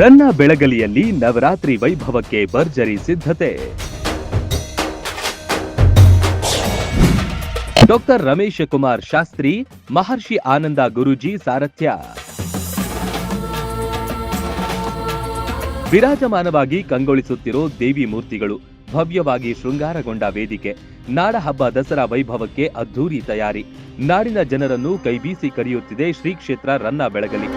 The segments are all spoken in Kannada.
ರನ್ನ ಬೆಳಗಲಿಯಲ್ಲಿ ನವರಾತ್ರಿ ವೈಭವಕ್ಕೆ ಭರ್ಜರಿ ಸಿದ್ಧತೆ. ಡಾಕ್ಟರ್ ರಮೇಶ ಕುಮಾರ್ ಶಾಸ್ತ್ರಿ, ಮಹರ್ಷಿ ಆನಂದ ಗುರುಜಿ ಸಾರಥ್ಯ. ವಿರಾಜಮಾನವಾಗಿ ಕಂಗೊಳಿಸುತ್ತಿರೋ ದೇವಿ ಮೂರ್ತಿಗಳು ಭವ್ಯವಾಗಿ ಶೃಂಗಾರಗೊಂಡ ವೇದಿಕೆ, ನಾಡ ಹಬ್ಬ ದಸರಾ ವೈಭವಕ್ಕೆ ಅದ್ಧೂರಿ ತಯಾರಿ. ನಾಡಿನ ಜನರನ್ನು ಕೈಬೀಸಿ ಕರೆಯುತ್ತಿದೆ ಶ್ರೀ ಕ್ಷೇತ್ರ ರನ್ನ ಬೆಳಗಲಿ.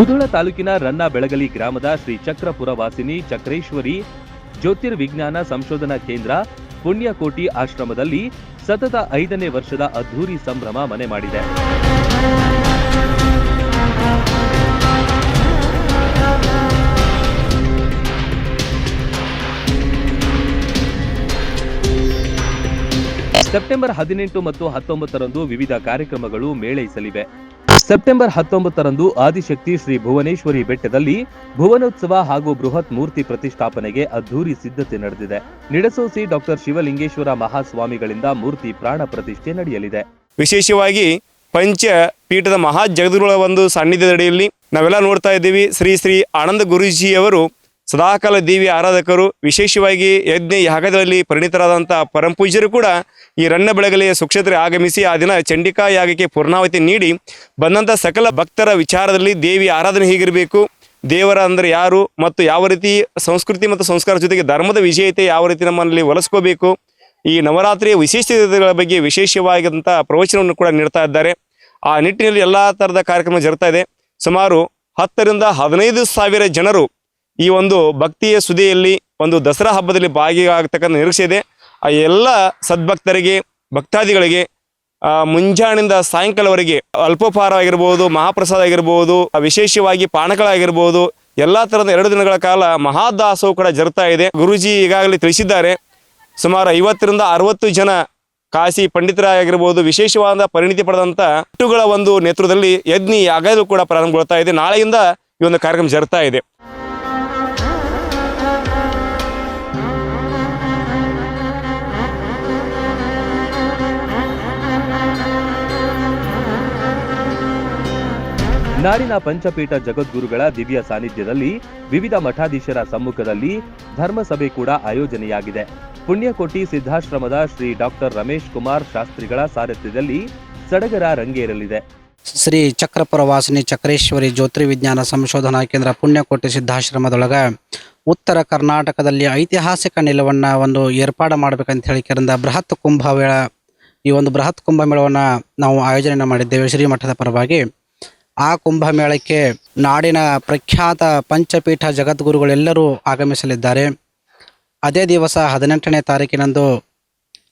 ಮುಧೋಳ ತಾಲೂಕಿನ ರನ್ನ ಬೆಳಗಲಿ ಗ್ರಾಮದ ಶ್ರೀ ಚಕ್ರಪುರ ವಾಸಿನಿ ಚಕ್ರೇಶ್ವರಿ ಜ್ಯೋತಿರ್ವಿಜ್ಞಾನ ಸಂಶೋಧನಾ ಕೇಂದ್ರ ಪುಣ್ಯಕೋಟಿ ಆಶ್ರಮದಲ್ಲಿ ಸತತ ಐದನೇ ವರ್ಷದ ಅದ್ಧೂರಿ ಸಂಭ್ರಮ ಮನೆ ಮಾಡಿದೆ. ಸೆಪ್ಟೆಂಬರ್ ಹದಿನೆಂಟು ಮತ್ತು ಹತ್ತೊಂಬತ್ತರಂದು ವಿವಿಧ ಕಾರ್ಯಕ್ರಮಗಳು ಮೇಳೈಸಲಿವೆ. ಸೆಪ್ಟೆಂಬರ್ ಹತ್ತೊಂಬತ್ತರಂದು ಆದಿಶಕ್ತಿ ಶ್ರೀ ಭುವನೇಶ್ವರಿ ಬೆಟ್ಟದಲ್ಲಿ ಭುವನೋತ್ಸವ ಹಾಗೂ ಬೃಹತ್ ಮೂರ್ತಿ ಪ್ರತಿಷ್ಠಾಪನೆಗೆ ಅದ್ಧೂರಿ ಸಿದ್ಧತೆ ನಡೆದಿದೆ. ನಿಡಸೋಸಿ ಡಾಕ್ಟರ್ ಶಿವಲಿಂಗೇಶ್ವರ ಮಹಾಸ್ವಾಮಿಗಳಿಂದ ಮೂರ್ತಿ ಪ್ರಾಣ ಪ್ರತಿಷ್ಠೆ ನಡೆಯಲಿದೆ. ವಿಶೇಷವಾಗಿ ಪಂಚ ಪೀಠದ ಮಹಾ ಜಗದ್ಗುರುಗಳ ಒಂದು ಸಾನ್ನಿಧ್ಯದಡಿಯಲ್ಲಿ ನಾವೆಲ್ಲ ನೋಡ್ತಾ ಇದ್ದೀವಿ. ಶ್ರೀ ಶ್ರೀ ಆನಂದ ಗುರೂಜಿಯವರು ಸದಾಕಾಲ ದೇವಿ ಆರಾಧಕರು, ವಿಶೇಷವಾಗಿ ಯಜ್ಞ ಯಾಗದಲ್ಲಿ ಪರಿಣಿತರಾದಂಥ ಪರಂಪೂಜ್ಯರು ಕೂಡ ಈ ರಣ್ಣ ಬೆಳಗಲಿಯ ಸುಕ್ಷೇತ್ರ ಆಗಮಿಸಿ ಆ ದಿನ ಚಂಡಿಕಾ ಯಾಗಕ್ಕೆ ಪೂರ್ಣಾವತಿ ನೀಡಿ ಬಂದಂಥ ಸಕಲ ಭಕ್ತರ ವಿಚಾರದಲ್ಲಿ ದೇವಿ ಆರಾಧನೆ ಹೀಗಿರಬೇಕು, ದೇವರ ಅಂದರೆ ಯಾರು ಮತ್ತು ಯಾವ ರೀತಿ ಸಂಸ್ಕೃತಿ ಮತ್ತು ಸಂಸ್ಕಾರ ಜೊತೆಗೆ ಧರ್ಮದ ವಿಜಯತೆ ಯಾವ ರೀತಿ ನಮ್ಮಲ್ಲಿ ಒಲಿಸ್ಕೋಬೇಕು, ಈ ನವರಾತ್ರಿಯ ವಿಶೇಷತೆಗಳ ಬಗ್ಗೆ ವಿಶೇಷವಾಗಿದ್ದಂಥ ಪ್ರವಚನವನ್ನು ಕೂಡ ನೀಡ್ತಾ ಇದ್ದಾರೆ. ಆ ನಿಟ್ಟಿನಲ್ಲಿ ಎಲ್ಲ ಥರದ ಕಾರ್ಯಕ್ರಮ ಜರುಗ್ತಾ ಇದೆ. ಸುಮಾರು ಹತ್ತರಿಂದ ಹದಿನೈದು ಸಾವಿರ ಜನರು ಈ ಒಂದು ಭಕ್ತಿಯ ಸುದಿಯಲ್ಲಿ ಒಂದು ದಸರಾ ಹಬ್ಬದಲ್ಲಿ ಭಾಗಿಯಾಗತಕ್ಕಂಥ ನಿರೀಕ್ಷೆ ಇದೆ. ಆ ಎಲ್ಲ ಸದ್ಭಕ್ತರಿಗೆ, ಭಕ್ತಾದಿಗಳಿಗೆ ಮುಂಜಾನೆಯಿಂದ ಸಾಯಂಕಾಲವರೆಗೆ ಅಲ್ಪೋಪಹಾರ ಆಗಿರ್ಬೋದು ಮಹಾಪ್ರಸಾದ ಆಗಿರ್ಬೋದು ವಿಶೇಷವಾಗಿ ಪಾನಕಗಳಾಗಿರ್ಬೋದು, ಎಲ್ಲ ಥರದ ಎರಡು ದಿನಗಳ ಕಾಲ ಮಹಾದಾಸವು ಕೂಡ ಜರುಗ್ತಾ ಇದೆ. ಗುರುಜಿ ಈಗಾಗಲೇ ತಿಳಿಸಿದ್ದಾರೆ. ಸುಮಾರು ಐವತ್ತರಿಂದ ಅರವತ್ತು ಜನ ಕಾಶಿ ಪಂಡಿತರಾಗಿರ್ಬೋದು, ವಿಶೇಷವಾದ ಪರಿಣಿತಿ ಪಡೆದಂಥ ಹುಟ್ಟುಗಳ ಒಂದು ನೇತೃತ್ವದಲ್ಲಿ ಯಜ್ಞಿ ಯಾಗಲು ಕೂಡ ಪ್ರಾರಂಭಗೊಳ್ತಾ ಇದೆ. ನಾಳೆಯಿಂದ ಈ ಒಂದು ಕಾರ್ಯಕ್ರಮ ಜರುಗ್ತಾ ಇದೆ. ನಾಡಿನ ಪಂಚಪೀಠ ಜಗದ್ಗುರುಗಳ ದಿವ್ಯ ಸಾನ್ನಿಧ್ಯದಲ್ಲಿ ವಿವಿಧ ಮಠಾಧೀಶರ ಸಮ್ಮುಖದಲ್ಲಿ ಧರ್ಮಸಭೆ ಕೂಡ ಆಯೋಜನೆಯಾಗಿದೆ. ಪುಣ್ಯಕೋಟಿ ಸಿದ್ಧಾಶ್ರಮದ ಶ್ರೀ ಡಾಕ್ಟರ್ ರಮೇಶ್ ಕುಮಾರ್ ಶಾಸ್ತ್ರಿಗಳ ಸಾರಥ್ಯದಲ್ಲಿ ಸಡಗರ ರಂಗೇರಲಿದೆ. ಶ್ರೀ ಚಕ್ರಪುರ ವಾಸಿನಿ ಚಕ್ರೇಶ್ವರಿ ಜ್ಯೋತಿರ್ವಿಜ್ಞಾನ ಸಂಶೋಧನಾ ಕೇಂದ್ರ ಪುಣ್ಯಕೋಟಿ ಸಿದ್ಧಾಶ್ರಮದೊಳಗ ಉತ್ತರ ಕರ್ನಾಟಕದಲ್ಲಿ ಐತಿಹಾಸಿಕ ನೆಲವನ್ನ ಒಂದು ಏರ್ಪಾಡು ಮಾಡಬೇಕಂತ ಹೇಳಿ ಕೆರಿಂದ ಬೃಹತ್ ಕುಂಭಮೇಳ ಈ ಒಂದು ಬೃಹತ್ ಕುಂಭಮೇಳವನ್ನು ನಾವು ಆಯೋಜನೆ ಮಾಡಿದ್ದೇವೆ ಶ್ರೀಮಠದ ಪರವಾಗಿ. ಆ ಕುಂಭಮೇಳಕ್ಕೆ ನಾಡಿನ ಪ್ರಖ್ಯಾತ ಪಂಚಪೀಠ ಜಗದ್ಗುರುಗಳೆಲ್ಲರೂ ಆಗಮಿಸಲಿದ್ದಾರೆ. ಅದೇ ದಿವಸ ಹದಿನೆಂಟನೇ ತಾರೀಕಿನಂದು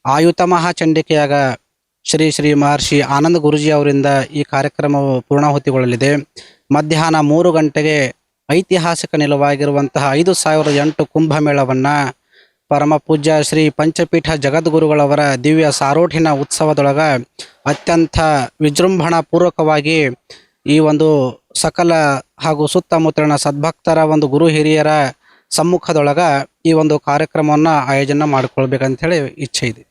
ಆಯುತ ಮಹಾಚಂಡಿಕೆಯಾಗ ಶ್ರೀ ಶ್ರೀ ಮಹರ್ಷಿ ಆನಂದ ಗುರುಜಿ ಅವರಿಂದ ಈ ಕಾರ್ಯಕ್ರಮವು ಪೂರ್ಣಾಹುತಿಗೊಳ್ಳಲಿದೆ. ಮಧ್ಯಾಹ್ನ ಮೂರು ಗಂಟೆಗೆ ಐತಿಹಾಸಿಕ ನಿಲುವಾಗಿರುವಂತಹ ಐದು ಸಾವಿರದ ಎಂಟು ಕುಂಭಮೇಳವನ್ನು ಪರಮ ಪೂಜ್ಯ ಶ್ರೀ ಪಂಚಪೀಠ ಜಗದ್ಗುರುಗಳವರ ದಿವ್ಯ ಸಾರೋಠಿನ ಉತ್ಸವದೊಳಗ ಅತ್ಯಂತ ವಿಜೃಂಭಣಾ ಪೂರ್ವಕವಾಗಿ ಈ ಒಂದು ಸಕಲ ಹಾಗೂ ಸುತ್ತಮುತ್ತಲಿನ ಸದ್ಭಕ್ತರ ಒಂದು ಗುರು ಹಿರಿಯರ ಸಮ್ಮುಖದೊಳಗ ಈ ಒಂದು ಕಾರ್ಯಕ್ರಮವನ್ನು ಆಯೋಜನೆ ಮಾಡಿಕೊಳ್ಬೇಕಂತ ಹೇಳಿ ಇಚ್ಛೆ ಇದೆ.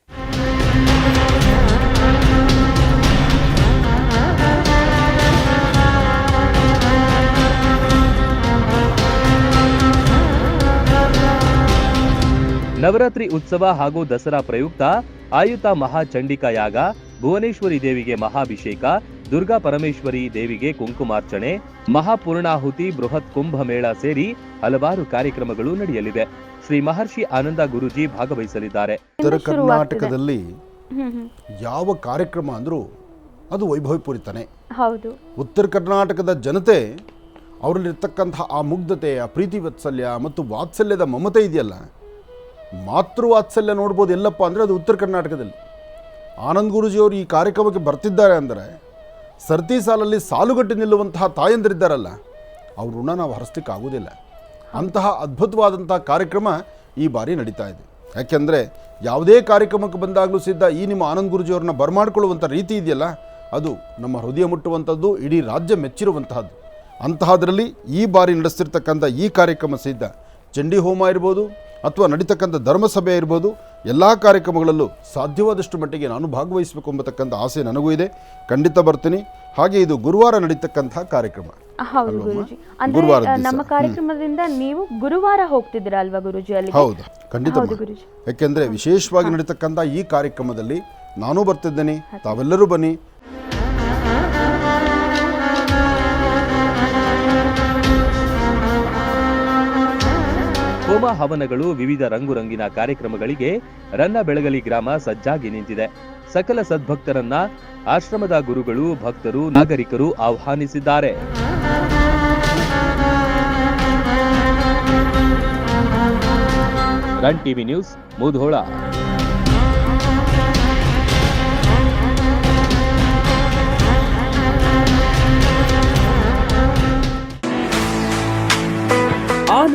ನವರಾತ್ರಿ ಉತ್ಸವ ಹಾಗೂ ದಸರಾ ಪ್ರಯುಕ್ತ ಆಯುತ ಮಹಾಚಂಡಿಕಾ ಯಾಗ ಭುವನೇಶ್ವರಿ ದೇವಿಗೆ ಮಹಾಭಿಷೇಕ ದುರ್ಗಾ ಪರಮೇಶ್ವರಿ ದೇವಿಗೆ ಕುಂಕುಮಾರ್ಚನೆ ಮಹಾಪೂರ್ಣಾಹುತಿ ಬೃಹತ್ ಕುಂಭ ಮೇಳ ಸೇರಿ ಹಲವಾರು ಕಾರ್ಯಕ್ರಮಗಳು ನಡೆಯಲಿವೆ ಶ್ರೀ ಮಹರ್ಷಿ ಆನಂದ ಗುರುಜಿ ಭಾಗವಹಿಸಲಿದ್ದಾರೆ. ಉತ್ತರ ಕರ್ನಾಟಕದಲ್ಲಿ. ಯಾವ ಕಾರ್ಯಕ್ರಮ ಅಂದ್ರೂ ಅದು ವೈಭವಪೂರಿತಾನೆ. ಹೌದು. ಉತ್ತರ ಕರ್ನಾಟಕದ ಜನತೆ ಅವರಲ್ಲಿರ್ತಕ್ಕಂತಹ ಆ ಮುಗ್ಧತೆ ಆ ಪ್ರೀತಿ ವಾತ್ಸಲ್ಯ ಮತ್ತು ವಾತ್ಸಲ್ಯದ ಮಮತೆ ಇದೆಯಲ್ಲ ಮಾತೃ ವಾತ್ಸಲ್ಯ ನೋಡ್ಬೋದು ಎಲ್ಲಪ್ಪ ಅಂದರೆ ಅದು ಉತ್ತರ ಕರ್ನಾಟಕದಲ್ಲಿ. ಆನಂದ್ ಗುರೂಜಿಯವರು ಈ ಕಾರ್ಯಕ್ರಮಕ್ಕೆ ಬರ್ತಿದ್ದಾರೆ ಅಂದರೆ ಸರ್ತಿ ಸಾಲಲ್ಲಿ ಸಾಲುಗಟ್ಟಿ ನಿಲ್ಲುವಂತಹ ತಾಯಂದಿರಿದ್ದಾರಲ್ಲ, ಅವ್ರ ಋಣ ನಾವು ಹರಿಸ್ಲಿಕ್ಕೆ ಆಗೋದಿಲ್ಲ ಅಂತಹ ಅದ್ಭುತವಾದಂಥ ಕಾರ್ಯಕ್ರಮ ಈ ಬಾರಿ ನಡೀತಾ ಇದೆ. ಯಾಕೆಂದರೆ ಯಾವುದೇ ಕಾರ್ಯಕ್ರಮಕ್ಕೆ ಬಂದಾಗಲೂ ಸಿದ್ಧ ಈ ನಿಮ್ಮ ಆನಂದ್ ಗುರುಜಿಯವ್ರನ್ನ ಬರಮಾಡ್ಕೊಳ್ಳುವಂಥ ರೀತಿ ಇದೆಯಲ್ಲ, ಅದು ನಮ್ಮ ಹೃದಯ ಮುಟ್ಟುವಂಥದ್ದು, ಇಡೀ ರಾಜ್ಯ ಮೆಚ್ಚಿರುವಂತಹದ್ದು ಅಂತಹದ್ರಲ್ಲಿ ಈ ಬಾರಿ ನಡೆಸ್ತಿರ್ತಕ್ಕಂಥ ಈ ಕಾರ್ಯಕ್ರಮ ಸಿದ್ಧ ಚಂಡಿ ಹೋಮ ಇರ್ಬೋದು ಅಥವಾ ನಡೀತಕ್ಕಂಥ ಧರ್ಮಸಭೆ ಇರ್ಬೋದು ಎಲ್ಲ ಕಾರ್ಯಕ್ರಮಗಳಲ್ಲೂ ಸಾಧ್ಯವಾದಷ್ಟು ಮಟ್ಟಿಗೆ ನಾನು ಭಾಗವಹಿಸಬೇಕು ಎಂಬತಕ್ಕಂಥ ಆಸೆ ನನಗೂ ಇದೆ. ಖಂಡಿತ ಬರ್ತೀನಿ. ಹಾಗೆ ಇದು ಗುರುವಾರ ನಡೀತಕ್ಕಂತಹ ಕಾರ್ಯಕ್ರಮ. ಹೌದು? ಗುರುಜಿ. ಅಂದ್ರೆ. ನಮ್ಮ ಕಾರ್ಯಕ್ರಮದಿಂದ ನೀವು ಗುರುವಾರ ಹೋಗ್ತಿದ್ದೀರಾ ಅಲ್ವಾ ಗುರುಜಿ ಅಲ್ಲಿ ಹೌದು ಖಂಡಿತ ಯಾಕೆಂದ್ರೆ ವಿಶೇಷವಾಗಿ ನಡೀತಕ್ಕಂಥ ಈ ಕಾರ್ಯಕ್ರಮದಲ್ಲಿ ನಾನೂ ಬರ್ತಿದ್ದೇನೆ ತಾವೆಲ್ಲರೂ ಬನ್ನಿ ಹೋಮ ಹವನಗಳು ವಿವಿಧ ರಂಗುರಂಗಿನ ಕಾರ್ಯಕ್ರಮಗಳಿಗೆ ರನ್ನ ಬೆಳಗಲಿ ಗ್ರಾಮ ಸಜ್ಜಾಗಿ ನಿಂತಿದೆ. ಸಕಲ ಸದ್ಭಕ್ತರನ್ನ ಆಶ್ರಮದ ಗುರುಗಳು, ಭಕ್ತರು, ನಾಗರಿಕರು ಆಹ್ವಾನಿಸಿದ್ದಾರೆ. Run TV news, Mudhol.